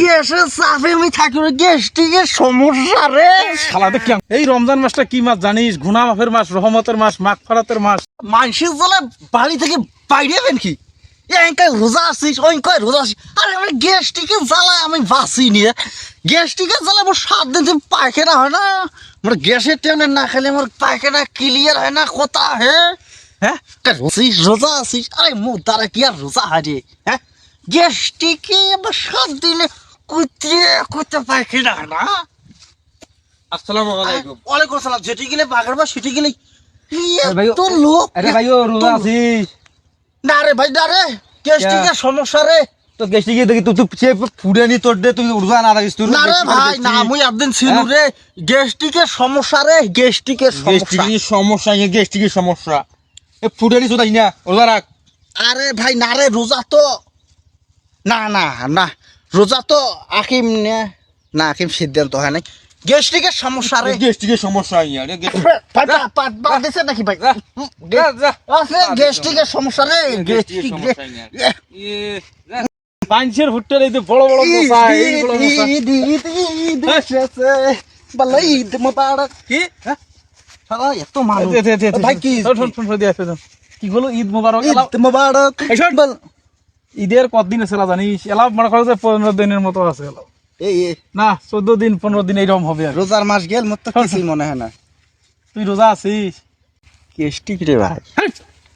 গ্যাসের চাপে আমি থাকি গ্যাস্ট্রিকের সমস্যা রে। শালাতে কি এই রমজান মাসটা কি মাস জানিস? গুনা মাফের মাস রহমতের মাস মাঘ ফারাতের মাস। মানুষের জ্বালা বাড়ি থেকে বাইরে যাবেন কি? এঙ্কাই রোজা আসিস ওইঙ্কাই রোজা আসিস আরে আমার গ্যাস্ট্রিকের জ্বালায় আমি বাঁচি নিয়ে গ্যাস্ট্রিকের জ্বালায় আমার সাত দিন থেকে পায়খানা হয় না। আমার গ্যাসের টেনে না খেলে আমার পায়খানা ক্লিয়ার হয় না কোথা হে। হ্যাঁ? তা রোজিস রোজা আসিস আরে মুখ দ্বারা কি আর রোজা হয় রে হ্যাঁ? গ্যাস্ট্রিকে আমার সাত দিনে কুতে কুতে পায়খানা হয় না? আসসালামু আলাইকুম। ওয়ালাইকুম সালাম যেটি গেলে বাঘের বা সেটি গেলে তো লোক? আরে ভাই ও রোজা আছিস? না রে ভাই না রে। গ্যাস্ট্রিকের সমস্যা রে। তো গেস্টি গিয়ে দেখি তুই সে ফুডে নি তোর দে তুই রোজা না রাখিস তুই না রে ভাই না মুই একদিন ছিল হ্যাঁ? রে। গ্যাস্ট্রিকের সমস্যা রে গ্যাস্ট্রিকের সমস্যা। গেস্টিকের সমস্যা ইয়ে গেস্টিকের সমস্যা। এ ফুডে নি তোদাই না রোজা রাখ। আরে ভাই না রে রোজা তো। না না না। রোজা তো আকিম নে। না আকিম সিদ্ধান্ত হয় নাই। গ্যাস্ট্রিকের সমস্যা রে। গেস্টিকের সমস্যা ইয়া রে ভাই পা- পা- পা দিছে নাকি ভাই? যা, যা আছে গ্যাস্ট্রিকের সমস্যা রে গ্যাস্ট্রিক পাঁচের ভুট্টার এই যে বড় বড় মশা এইগুলো মশা। ঈদ ঈদ ঈদ এসেছে বলে ঈদ মোবারক কি? হ্যাঁ? এত মানুষ। ভাই কি শোন, দিয়ে কি হলো? ঈদ মোবারক? ঈদ মোবারক। এই শোন, ঈদের কতদিন আছে এলা জানিস এলাও মনে করো যে পনেরো দিনের মতো আছে এলাও। এই না চোদ্দ দিন পনেরো দিন এইরকম হবে আর। রোজার মাস গেল মোর তো কিছুই মনে হয় না। তুই রোজা আছিস? কেষ্টিক রে ভাই?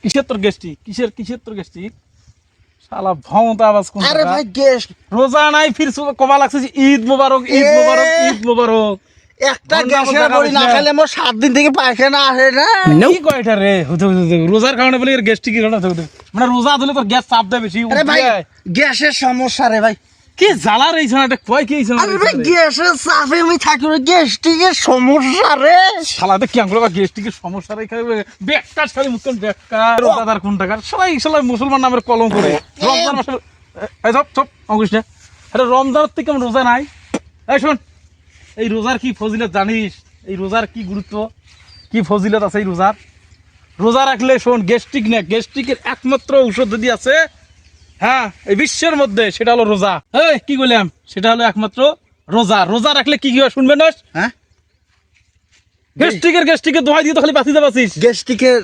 কিসের তোর গেস্টি কিসের কিসের তোর গেস্টি শালা ভমতা আওয়াজ কোন আরে? ভাই গেস্ট রোজা নাই ফির কবা লাগছে যে ঈদ মোবারক ঈদ। মোবারক ঈদ মোবারক। একটা গ্যাসের বড়ি না খেলে মোর সাত দিন থেকে পায়খানা আসে না। কি কয় এটা রে। রোজার কারণে বলে গ্যাস্ট্রিক কারণে মানে রোজা ধরলে তোর গ্যাস চাপ দেয় বেশি আরে ভাই গ্যাসের সমস্যা রে ভাই। কি জ্বালা রে এইখানে এটা কয় কি এইখানে আরে ভাই গ্যাসের চাপে আমি থাকি গ্যাস্ট্রিকের সমস্যা রে। শালাতে কি আঙ্গুলো বা গ্যাস্ট্রিকের সমস্যা রে? খালি বেকার খালি মুখেন বেকার রোজাদার কোন টাকার সবাই সবাই মুসলমান নামের কলম করে রমজান মাসে এই সব সব অঙ্কুশ না। আরে রমজানের থেকে রোজা নাই। এই শোন এই রোজার কি ফজিলত জানিস? এই রোজার কি গুরুত্ব? কি ফজিলত আছে এই রোজার? রোজা রাখলে শোন গ্যাস্ট্রিক না গ্যাস্ট্রিকের একমাত্র ঔষধ যদি আছে হ্যাঁ এই বিশ্বের মধ্যে সেটা হলো রোজা। এই কি বললাম সেটা হলো একমাত্র রোজা। রোজা রাখলে কি কি হয় শুনবেন না? হ্যাঁ? গ্যাস্ট্রিকের গ্যাস্ট্রিকের দোহাই দিয়ে তো খালি বাঁচিতে পারছিস গ্যাস্ট্রিকের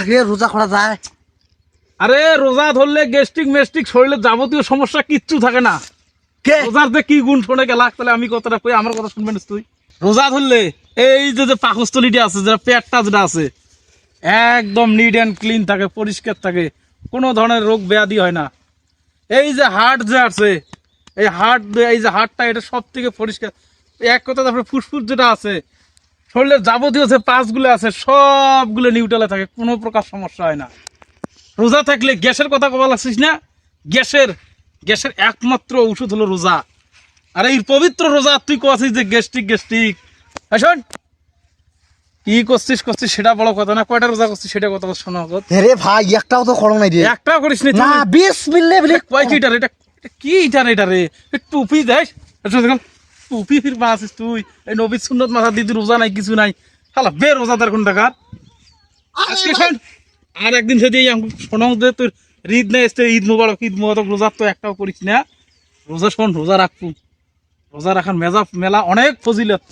আগে রোজা করা যায়। আরে রোজা ধরলে গ্যাস্ট্রিক মেস্ট্রিক শরীরের যাবতীয় সমস্যা কিচ্ছু থাকে না। কে? কি গুণ তাহলে আমি কথাটা কই, আমার কথা তুই? রোজা ধরলে, এই যে যে পাকস্থলীটা আছে পেটটা যেটা আছে, একদম নিট ক্লিন থাকে, পরিষ্কার থাকে, কোনো ধরনের রোগ ব্যাধি হয় না। এই যে হার্ট যে আছে, এই হার্ট এই যে হার্টটা এটা সব থেকে পরিষ্কার। এক কথা তারপরে ফুসফুস যেটা আছে, শরীরের যাবতীয় যে পাঁচগুলো আছে, সবগুলো নিউট্রালে থাকে, কোনো প্রকার সমস্যা হয় না। রোজা থাকলে গ্যাসের কথা কবা লাগছিস না? গ্যাসের গ্যাসের একমাত্র ওষুধ হলো রোজা। আর এই পবিত্র রোজা তুই কোয়াছিস যে গ্যাস্ট্রিক গ্যাস্ট্রিক। শোন কি করছিস করছিস সেটা বড় কথা না কয়টা রোজা করছিস সেটা কথা শোনা রে ভাই একটাও তো করো নাই রে। একটাও করিস নি না। বিশ মিললে বলে কয় কি এটা রে? এটা কি এটা রে এটা রে? টুপি দেখ। দেখুন টুপি ফির বাঁচিস তুই। এই নবীর সুন্নত মাথা দিদি রোজা নাই কিছু নাই। হালা বে রোজাদার কোন টাকার আজকে শোন আর একদিন যদি শোনাও যে তোর ঈদ না এসছে ঈদ মোবারক ঈদ মোবারক রোজা তো একটাও করিস না। রোজা শোন রোজা রাখব রোজা রাখার মেজা মেলা অনেক ফজিলত।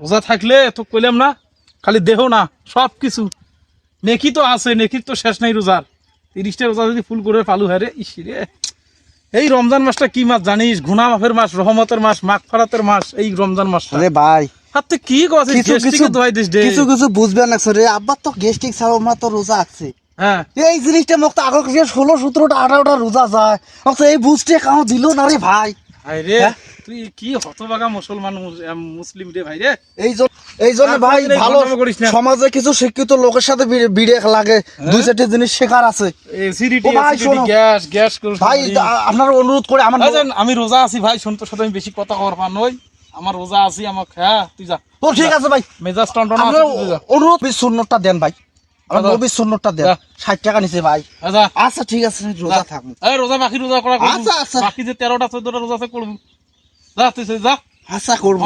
রোজা থাকলে তো কইলাম না খালি দেহ না সব কিছু নেকি তো আছে নেকির তো শেষ নাই রোজার। তিরিশটা রোজা যদি ফুল করে পালু হ্যাঁ রে ইস রে। এই রমজান মাসটা কি মাস জানিস? গুনা মাফের মাস রহমতের মাস মাঘ ফারাতের মাস এই রমজান মাস আরে ভাই। কি কিছু কিছু রে। কিছু কিছু বুঝবে না রে আব্বার তো গেস্টিক ছাড়া আমরা তো রোজা আছে। হ্যাঁ এই জিনিসটা মোক তো আগর থেকে ষোলো সতেরোটা আঠারোটা রোজা যায় মোক এই বুঝতে কাউ দিল না রে ভাই। রে হ্যাঁ? তুই কি হতবাগা মুসলমান মুসলিম রে ভাই রে এই এই জন্য ভাই ভালো। সমাজে কিছু শিক্ষিত লোকের সাথে বিড়ে- লাগে দুই চারটে জিনিস শেখার আছে। ভাই, শোনো। গ্যাস গ্যাস ভাই আপনার অনুরোধ করে আমার আমি রোজা আছি ভাই শোন সাথে আমি বেশি কথা কর পান নই। আমার রোজা আছি আমার হ্যাঁ তুই যা। ঠিক আছে ভাই। মেজাজ টন্টন অনুরোধ সুন্নতটা দেন ভাই। আমার আচ্ছা। নবীর সুন্নতটা দেন। টাকা নিছে ভাই। হ্যাঁ, আচ্ছা ঠিক আছে রোজা থাকব এই রোজা বাকি রোজা করা করব। আচ্ছা, আচ্ছা। বাকি যে তেরোটা চোদ্দটা রোজা আছে করব। যা তুই যা। আচ্ছা করব।